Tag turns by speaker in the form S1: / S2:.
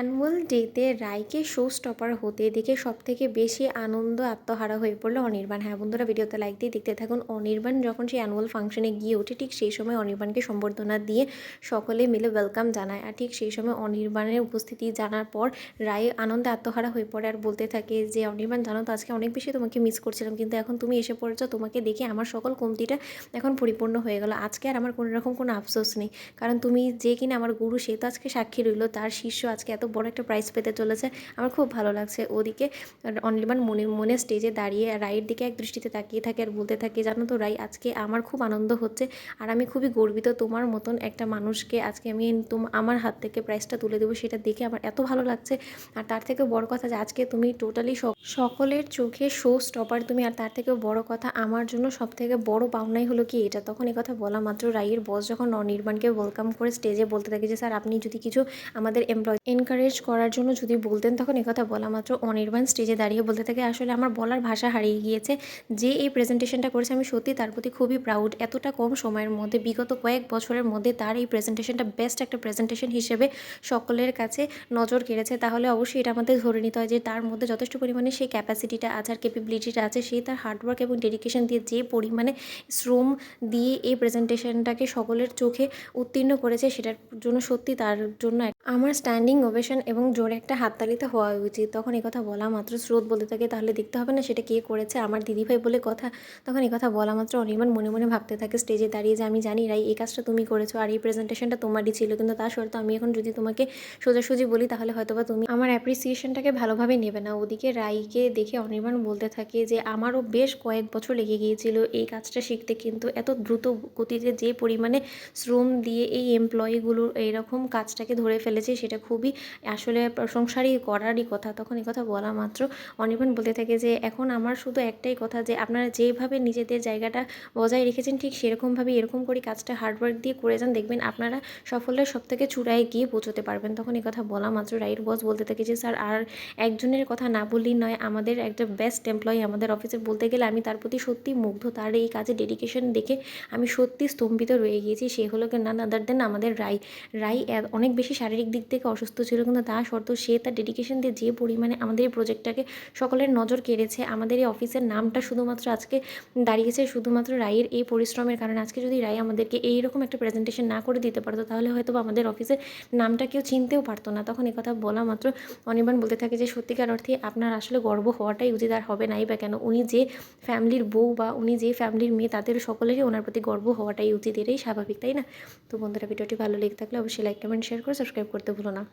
S1: Annual ডেতে রায়কে show stopper হতে দেখে সব থেকে বেশি আনন্দ আত্মহারা হয়ে পড়ল অনির্বাণ। হ্যাঁ বন্ধুরা, ভিডিওতে লাইক দিয়ে দেখতে থাকুন। অনির্বাণ যখন সেই অ্যানুয়াল ফাংশনে গিয়ে ওঠে, ঠিক সেই সময় অনির্বাণকে সম্বর্ধনা দিয়ে সকলে মিলে ওয়েলকাম জানায়। আর ঠিক সেই সময় অনির্বাণের উপস্থিতি জানার পর রায় আনন্দে আত্মহারা হয়ে পড়ে আর বলতে থাকে যে, অনির্বাণ, জানো তো আজকে অনেক বেশি তোমাকে মিস করছিলাম, কিন্তু এখন তুমি এসে পড়েছো, তোমাকে দেখে আমার সকল কমতিটা এখন পরিপূর্ণ হয়ে গেল। আজকে আর আমার কোনো রকম কোনো আফসোস নেই। কারণ তুমি যে কিনা আমার গুরু, সে তো আজকে সাক্ষী রইল, তার শিষ্য আজকে এত বড় একটা প্রাইজ পেতে চলেছে। আমার খুব ভালো লাগছে ওদিকে। অনির্বাণ মনে মনে স্টেজে দাঁড়িয়ে রায়ের দিকে এক দৃষ্টিতে তাকিয়ে থাকে আর বলতে থাকে, জানো তো রাই আজকে আমার খুব আনন্দ হচ্ছে আর আমি খুবই গর্বিত তোমার মতন একটা মানুষকে আজকে আমি তোম, আমার হাত থেকে প্রাইজটা তুলে দেবো সেটা দেখে আমার এত ভালো লাগছে। আর তার থেকেও বড় কথা যে আজকে তুমি টোটালি সকলের চোখে শো স্টপার তুমি আর তার থেকেও বড় কথা আমার জন্য সব থেকে বড় পাওনাই হলো কি এটা? তখন এই কথা বলা মাত্র রাইয়ের বস যখন অনির্বাণকে ওয়েলকাম করে স্টেজে বলতে থাকে যে, স্যার, আপনি যদি কিছু আমাদের এমপ্লয় এনকারেজ করার জন্য যদি বলতেন, তখন একথা বলা মাত্র অনির্বাণ স্টেজে দাঁড়িয়ে বলতে থাকে, আসলে আমার বলার ভাষা হারিয়ে গিয়েছে। যে এই প্রেজেন্টেশনটা করেছে, আমি সত্যি তার প্রতি খুবই প্রাউড এতটা কম সময়ের মধ্যে, বিগত কয়েক বছরের মধ্যে তার এই প্রেজেন্টেশনটা বেস্ট একটা প্রেজেন্টেশন হিসেবে সকলের কাছে নজর কেড়েছে। তাহলে অবশ্যই এটা আমাদের ধরে নিতে হয় যে, তার মধ্যে যথেষ্ট পরিমাণে সেই ক্যাপাসিটিটা আছে, আর ক্যাপেবিলিটিটা আছে, সে তার হার্ডওয়ার্ক এবং ডেডিকেশন দিয়ে যে পরিমাণে শ্রম দিয়ে এই প্রেজেন্টেশনটাকে সকলের চোখে উত্তীর্ণ করেছে, সেটার জন্য সত্যি তার জন্য আমার স্ট্যান্ডিং ওভেশন এবং জোরে একটা হাততালিতে হওয়া উচিত। তখন এই কথা বলা মাত্র স্রোত বলতে থাকে, তাহলে দেখতে হবে না সেটা কে করেছে। আমার দিদিভাই বলে কথা, তখন এই কথা বলা মাত্র অনির্বাণ মনে মনে ভাবতে থাকে স্টেজে দাঁড়িয়ে যে আমি জানি, রাই, এই কাজটা তুমি করেছ আর এই প্রেজেন্টেশনটা তোমারই ছিল। কিন্তু তা সত্ত্বেও আমি এখন যদি তোমাকে সোজাসুজি বলি, তাহলে হয়তো বা তুমি আমার অ্যাপ্রিসিয়েশনটাকে ভালোভাবে নেবে না। ওদিকে রাইকে দেখে অনির্বাণ বলতে থাকে যে, আমারও বেশ কয়েক বছর লেগে গিয়েছিল এই কাজটা শিখতে, কিন্তু এত দ্রুত গতিতে যে পরিমাণে শ্রম দিয়ে এই এমপ্লয়িগুলোর এইরকম কাজটাকে ধরে ফেলেছে, সেটা খুবই আসলে প্রশংসারই করারই কথা, তখন এই কথা বলা মাত্র। অনির্বাণ বলতে থাকে যে, এখন আমার শুধু একটাই কথা যে, আপনারা যেভাবে নিজেদের জায়গাটা বজায় রেখেছেন, ঠিক সেরকমভাবে এরকম করে কাজটা হার্ডওয়ার্ক দিয়ে করে যান। দেখবেন আপনারা সফলের সব থেকে চূড়ায় গিয়ে পৌঁছতে পারবেন। তখন এই কথা বলা মাত্র। রাইট বস বলতে থাকে যে, স্যার, আর একজনের কথা না বললেই নয়, আমাদের একটা বেস্ট এমপ্লয়ি আমাদের অফিসে বলতে গেলে আমি তার প্রতি সত্যি মুগ্ধ। তার এই কাজে ডেডিকেশন দেখে আমি সত্যি স্তম্ভিত রয়ে গিয়েছি। সে হলো নান আদার দেন আমাদের রাই। রাই অনেক বেশি শারীরিক দিক থেকে অসুস্থ ছিল কিন্তু তা সত্ত্বেও সে তার ডেডিকেশন দিয়ে যে পরিমাণে আমাদের এই প্রজেক্টটাকে সকলের নজর কেড়েছে, আমাদের এই অফিসের নামটা শুধুমাত্র আজকে দাঁড়িয়েছে, শুধুমাত্র রায়ের এই পরিশ্রমের কারণে। আজকে যদি রায় আমাদেরকে এইরকম একটা প্রেজেন্টেশন না করে দিতে পারতো, তাহলে হয়তো আমাদের অফিসের নামটা কেউ চিনতেও পারতো না। তখন কথা বলা মাত্র অনির্বাণ বলতে থাকে যে, সত্যিকার অর্থে আপনার আসলে গর্ব হওয়াটাই উচিত, আর হবে নাই বা কেন? উনি যে ফ্যামিলির বউ বা উনি যে ফ্যামিলির মেয়ে, তাদের সকলেরই ওনার প্রতি গর্ব হওয়াটাই উচিত, এটাই স্বাভাবিক, তাই না? তো বন্ধুরা, ভিডিওটি ভালো লেগে থাকলে অবশ্যই লাইক কমেন্ট শেয়ার করে সাবস্ক্রাইব করতে ভুলো না।